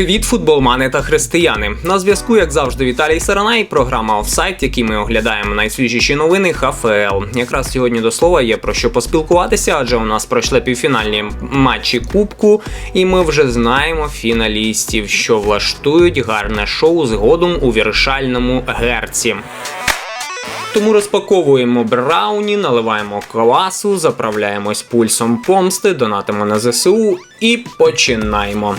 Привіт, футболмани та християни! На зв'язку, як завжди, Віталій Саранай, програма Офсайт, в якій ми оглядаємо найсвіжіші новини ХФЛ. Якраз сьогодні до слова є про що поспілкуватися, адже у нас пройшли півфінальні матчі Кубку, і ми вже знаємо фіналістів, що влаштують гарне шоу згодом у вирішальному герці. Тому розпаковуємо брауні, наливаємо квасу, заправляємось пульсом помсти, донатимо на ЗСУ і починаємо.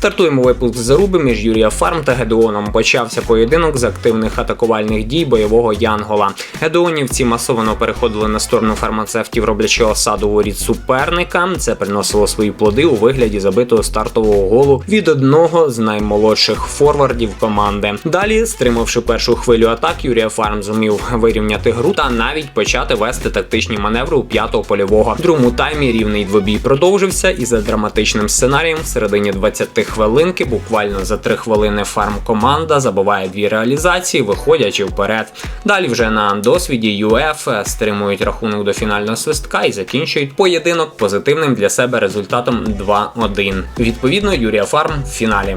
Стартуємо випуск заруби між Юрія Фарм та Гедеоном. Почався поєдинок з активних атакувальних дій бойового Янгола. Гедеонівці масово переходили на сторону фармацевтів, роблячи осаду воріт суперника. Це приносило свої плоди у вигляді забитого стартового голу від одного з наймолодших форвардів команди. Далі, стримавши першу хвилю атак, Юрія Фарм зумів вирівняти гру та навіть почати вести тактичні маневри у п'ятого польового. В другому таймі рівний двобій продовжився і за драматичним сценарієм в середині 20 хвилинки, буквально за 3 хвилини фарм команда забиває дві реалізації, виходячи вперед. Далі вже на досвіді ЮЕФ стримують рахунок до фінального свистка і закінчують поєдинок позитивним для себе результатом 2-1. Відповідно, Юрія Фарм в фіналі.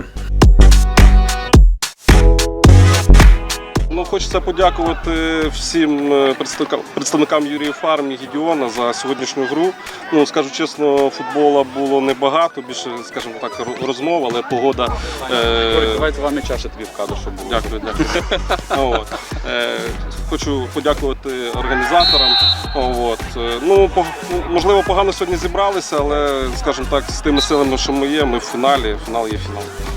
Ну, хочеться подякувати всім е, представникам, представникам Юрії Фарм і Гідіона за сьогоднішню гру. Ну, скажу чесно, футбола було небагато, більше, скажімо так, розмов, але погода. Е, Давайте вам і чаша тобі вкладу, щоб було. Дякую, дякую. От. Е, Хочу подякувати організаторам. От. Е, Ну, можливо, погано сьогодні зібралися, але, скажімо так, з тими силами, що ми є, ми в фіналі. Фінал є фінал.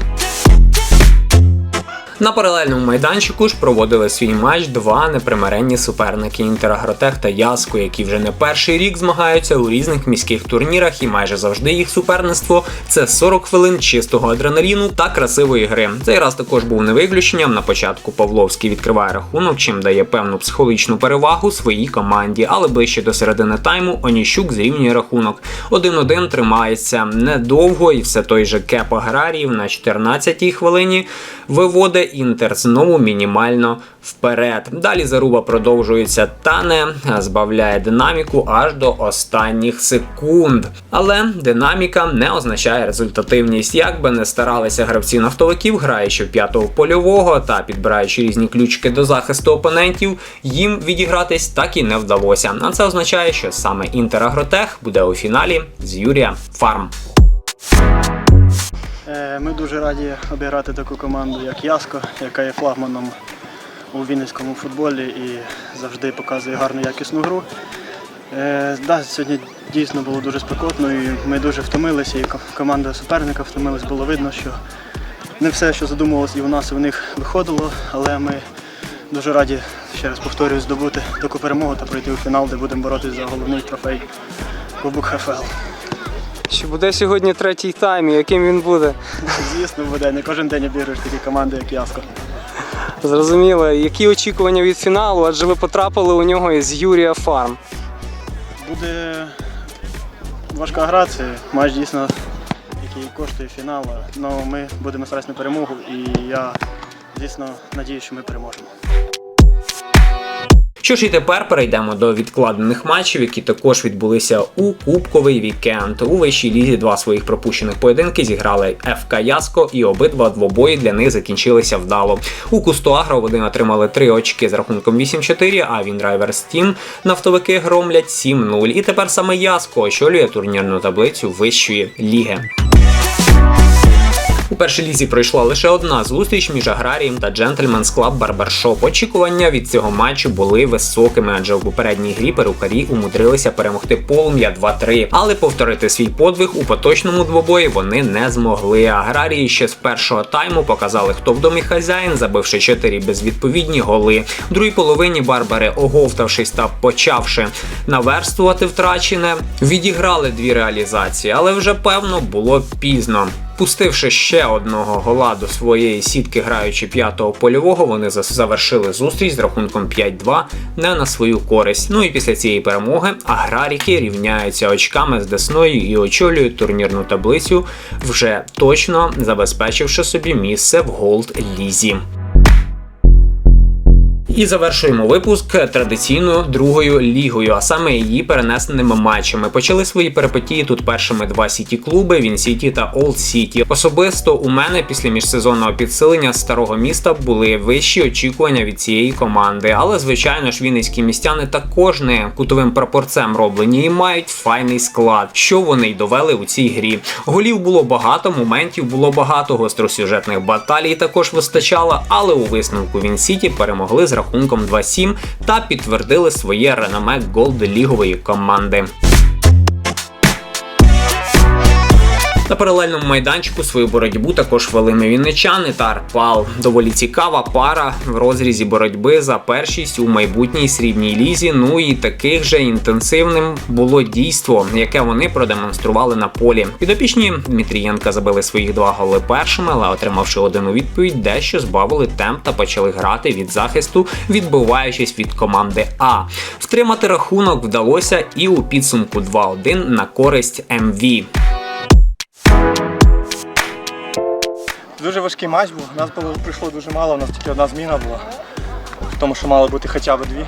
На паралельному майданчику ж проводили свій матч два непримиренні суперники Інтерагротех та Яско, які вже не перший рік змагаються у різних міських турнірах, і майже завжди їх суперництво це 40 хвилин чистого адреналіну та красивої гри. Цей раз також був не виключенням. На початку Павловський відкриває рахунок, чим дає певну психологічну перевагу своїй команді, але ближче до середини тайму Оніщук зрівнює рахунок. 1-1 тримається недовго, і все той же Кеп Аграріїв на 14-й хвилині виводить Інтер знову мінімально вперед. Далі заруба продовжується тане, збавляє динаміку аж до останніх секунд. Але динаміка не означає результативність. Як би не старалися гравці нафтовиків, граючи в п'ятого польового та підбираючи різні ключики до захисту опонентів, їм відігратись так і не вдалося. А це означає, що саме Інтер Агротех буде у фіналі з Юрія Фарм. Е, Ми дуже раді обіграти таку команду, як Яско, яка є флагманом у вінницькому футболі і завжди показує гарну якісну гру. Е, Да, сьогодні дійсно було дуже спекотно і ми дуже втомилися, і команда суперника втомилась. Було видно, що не все, що задумувалось і у нас, і у них виходило, але ми дуже раді, ще раз повторюю, здобути таку перемогу та пройти у фінал, де будемо боротися за головний трофей Кубок ХФЛ. Чи буде сьогодні третій тайм, і яким він буде? Звісно, буде. Не кожен день обігруєш такі команди, як Яско. Зрозуміло, які очікування від фіналу, адже ви потрапили у нього із Юрія Фарм. Буде важка гра, це матч дійсно, який коштує фінал. але ми будемо старатися на перемогу і я, звісно, надію, що ми переможемо. Що ж і тепер перейдемо до відкладених матчів, які також відбулися у кубковий вікенд. У вищій лізі два своїх пропущених поєдинки зіграли ФК Яско, і обидва двобої для них закінчилися вдало. У Кусто Агро отримали три очки з рахунком 8-4, а Віндрайверс Тім нафтовики громлять 7-0. І тепер саме Яско очолює турнірну таблицю вищої ліги. У першій лізі пройшла лише одна зустріч між аграрієм та Gentleman's Club Barbershop. Очікування від цього матчу були високими, адже в попередній грі перукарі умудрилися перемогти полум'я 2-3. Але повторити свій подвиг у поточному двобої вони не змогли. Аграрії ще з першого тайму показали, хто в домі хазяїн, забивши 4 безвідповідні голи. В другій половині барбари, оговтавшись та почавши наверстувати втрачене, відіграли дві реалізації, але вже певно було пізно. Пустивши ще одного гола до своєї сітки, граючи п'ятого польового, вони завершили зустріч з рахунком 5-2 не на свою користь. Ну і після цієї перемоги аграріки рівняються очками з Десною і очолюють турнірну таблицю, вже точно забезпечивши собі місце в голд лізі. І завершуємо випуск традиційною другою лігою, а саме її перенесеними матчами. Почали свої перипетії тут першими два сіті клуби Він Сіті та Олд Сіті. Особисто у мене після міжсезонного підсилення старого міста були вищі очікування від цієї команди. Але звичайно ж вінницькі містяни також не кутовим прапорцем роблені і мають файний склад, що вони й довели у цій грі. Голів було багато, моментів було багато, гостросюжетних баталій також вистачало, але у висновку Він Сіті перемогли з рахунком 2-7 та підтвердили своє реноме голд-лігової команди. На паралельному майданчику свою боротьбу також вели вінничани та Арпал. Доволі цікава пара в розрізі боротьби за першість у майбутній срібній лізі. Ну і таких же інтенсивним було дійство, яке вони продемонстрували на полі. Підопічні Дмитрієнка забили своїх два голи першими, але отримавши один у відповідь, дещо збавили темп та почали грати від захисту, відбиваючись від команди А. Втримати рахунок вдалося і у підсумку 2-1 на користь МВ. Дуже важкий матч був. Нас було прийшло дуже мало, у нас тільки одна зміна була. В тому, що мало бути хоча б дві.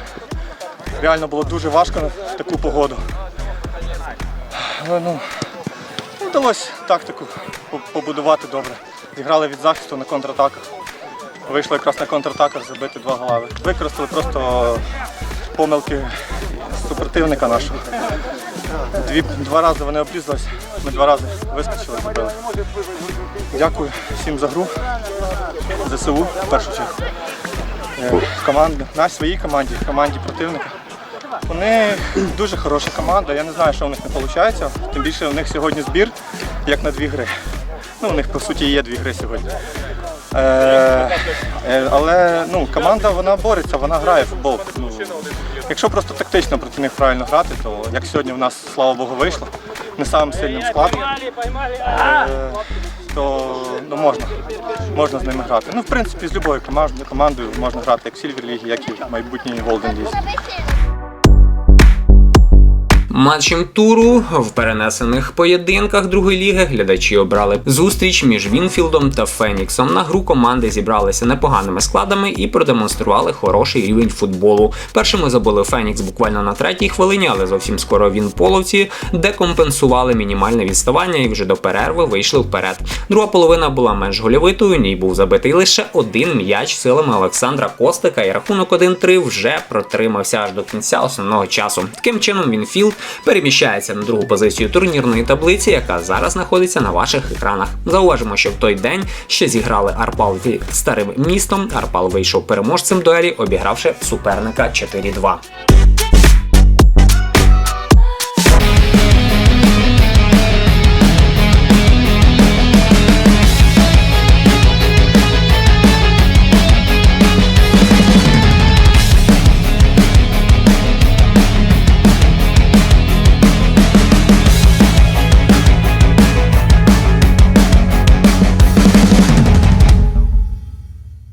Реально було дуже важко на таку погоду. Але ну, вдалося тактику побудувати добре. Зіграли від захисту на контратаках. Вийшло якраз на контратаках забити два голи. Використали просто помилки супротивника нашого. Дві, два рази вони обрізалися, ми два рази вискочили, забили. Дякую всім за гру. ЗСУ в першу чергу. Е, Команду, нашій своїй команді, команді противника. Вони дуже хороша команда. Я не знаю, що у них не виходить. Тим більше у них сьогодні збір, як на дві гри. Ну, у них по суті є дві гри сьогодні. Е, е, але ну, команда вона бореться, вона грає в футбол. Ну, якщо просто тактично проти них правильно грати, то як сьогодні в нас, слава Богу, вийшло, не самим сильним складом е, то ну, можна, можна з ними грати. Ну, в принципі, з будь-якою командою, можна грати як в Сільвер Лігі, як і в майбутній Голден Лізі. Матчем туру в перенесених поєдинках другої ліги глядачі обрали зустріч між Вінфілдом та Феніксом. На гру команди зібралися непоганими складами і продемонстрували хороший рівень футболу. Першими забили Фенікс буквально на третій хвилині, але зовсім скоро Вінполовці декомпенсували мінімальне відставання і вже до перерви вийшли вперед. Друга половина була менш гольовитою. Ній був забитий лише один м'яч силами Олександра Костика, і рахунок 1-3 вже протримався аж до кінця основного часу. Таким чином Вінфілд переміщається на другу позицію турнірної таблиці, яка зараз знаходиться на ваших екранах. Зауважимо, що в той день ще зіграли Арпал зі старим містом. Арпал вийшов переможцем дуелі, обігравши суперника 4-2.